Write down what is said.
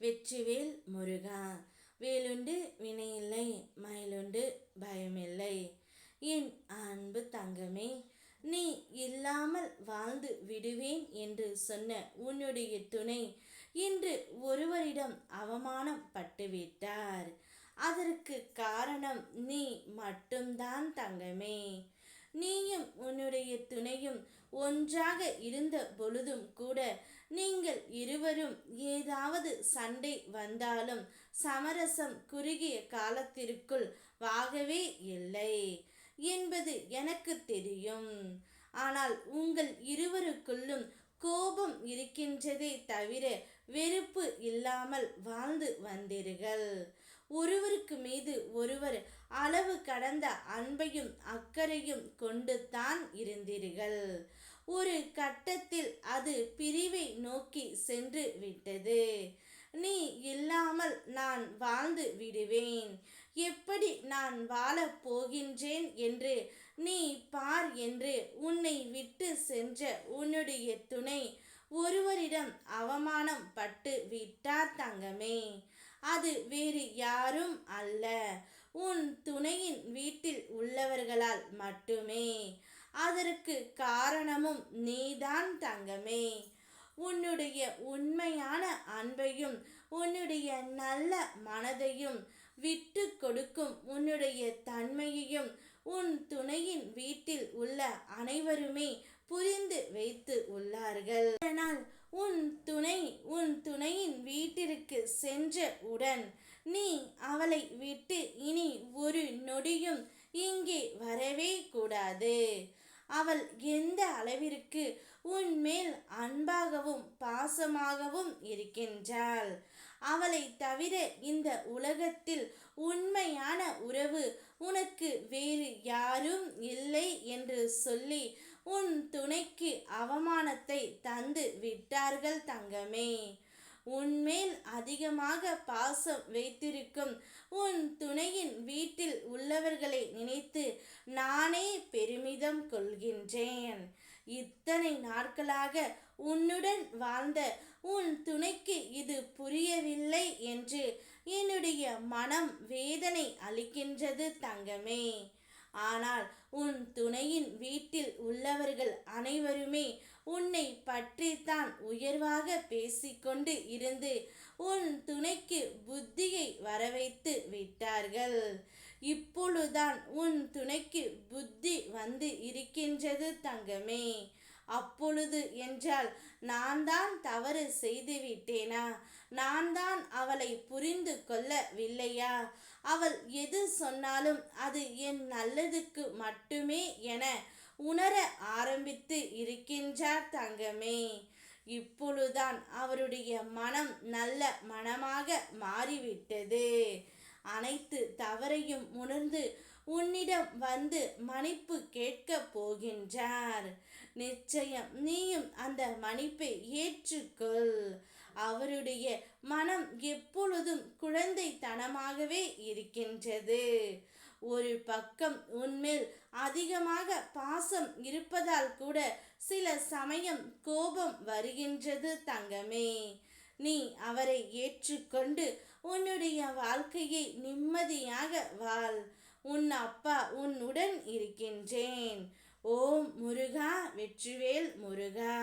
வெற்றிவேல் முருகா. வேலுண்டு வினையில்லை மயிலுண்டு பயமில்லை. என் அன்பு தங்கமே நீ இல்லாமல் வாழ்ந்து விடுவேன் என்று சொன்ன உன்னுடைய துணை இன்று ஒருவரிடம் அவமானம் பட்டுவிட்டார். அதற்கு காரணம் நீ மட்டும்தான் தங்கமே. நீயும் உன்னுடைய துணையும் ஒன்றாக இருந்த பொழுதும் கூட நீங்கள் இருவரும் ஏதாவது சண்டை வந்தாலும் சமரசம் குறுகிய காலத்திற்குள் வாகவே இல்லை. என்பது எனக்கு தெரியும். ஆனால் உங்கள் இருவருக்குள்ளும் கோபம் இருக்கின்றதே தவிர வெறுப்பு இல்லாமல் வாழ்ந்து வந்தீர்கள். ஒருவருக்கு மீது ஒருவர் அளவு கடந்த அன்பையும் அக்கறையும் கொண்டு தான் இருந்தீர்கள். ஒரு கட்டத்தில் அது பிரிவை நோக்கி சென்று விட்டது. நீ இல்லாமல் நான் வாழ்ந்து விடுவேன். எப்படி நான் வாழப் போகின்றேன் என்று நீ பார் என்று உன்னை விட்டு சென்ற உன்னுடைய துணை ஒருவரிடம் அவமானம் பட்டு விட்டார் தங்கமே. அது வேறு யாரும் அல்ல. உன் துணையின் வீட்டில் உள்ளவர்களால் மட்டுமே. அதற்கு காரணமும் நீதான் தங்கமே. உன்னுடைய உண்மையான அன்பையும் உன்னுடைய நல்ல மனதையும் விட்டு கொடுக்கும் உன்னுடைய தன்மையையும் உன் துணையின் வீட்டில் உள்ள அனைவருமே புரிந்து வைத்து உள்ளார்கள். ஆனால் உன் துணை உன் துணையின் வீட்டிற்கு சென்ற உடன் நீ அவளை விட்டு இனி ஒரு நொடியும் இங்கே வரவே கூடாது. அவள் எந்த அளவிற்கு உன் மேல் அன்பாகவும் பாசமாகவும் இருக்கின்றாள்? அவளை தவிர இந்த உலகத்தில் உண்மையான உறவு உனக்கு வேறு யாரும் இல்லை என்று சொல்லி உன் துணைக்கு அவமானத்தை தந்து விட்டார்கள் தங்கமே. உன்மேல் அதிகமாக பாசம் வைத்திருக்கும் உன் துணையின் வீட்டில் உள்ளவர் நினைத்து நானே சொல்கின்றேன். இத்தனை நாட்களாக உன்னுடன் வாழ்ந்த உன் துணைக்கு இது புரியவில்லை என்று என்னுடைய மனம் வேதனை அளிக்கின்றது தங்கமே. ஆனால் உன் துணையின் வீட்டில் உள்ளவர்கள் அனைவருமே உன்னை பற்றித்தான் உயர்வாக பேசிக்கொண்டு இருந்து உன் துணைக்கு புத்தியை வரவைத்து விட்டார்கள். இப்பொழுதுதான் உன் துணைக்கு புத்தி வந்து இருக்கின்றது தங்கமே. அப்பொழுது என்றால் நான் தான் தவறு செய்து விட்டேனா நான் தான் அவளை புரிந்து கொள்ளவில்லையா? அவள் எது சொன்னாலும் அது என் நல்லதுக்கு மட்டுமே என உணர ஆரம்பித்து இருக்கின்றார் தங்கமே. இப்பொழுதுதான் அவருடைய மனம் நல்ல மனமாக மாறிவிட்டது. அனைத்து தவறையும் உணர்ந்து உன்னிடம் வந்து மன்னிப்பு கேட்க போகின்றார். நிச்சயம் நீயும் அந்த மன்னிப்பை ஏற்றுக்கொள். அவருடைய மனம் எப்பொழுதும் குழந்தைத்தனமாகவே இருக்கின்றது. ஒரு பக்கம் உன்மேல் அதிகமாக பாசம் இருப்பதால் கூட சில சமயம் கோபம் வருகின்றது தங்கமே. நீ அவரை ஏற்றுக்கொண்டு உன்னுடைய வாழ்க்கையை நிம்மதியாக வாழ். உன் அப்பா உன்னுடன் இருக்கின்றேன். ஓம் முருகா வெற்றிவேல் முருகா.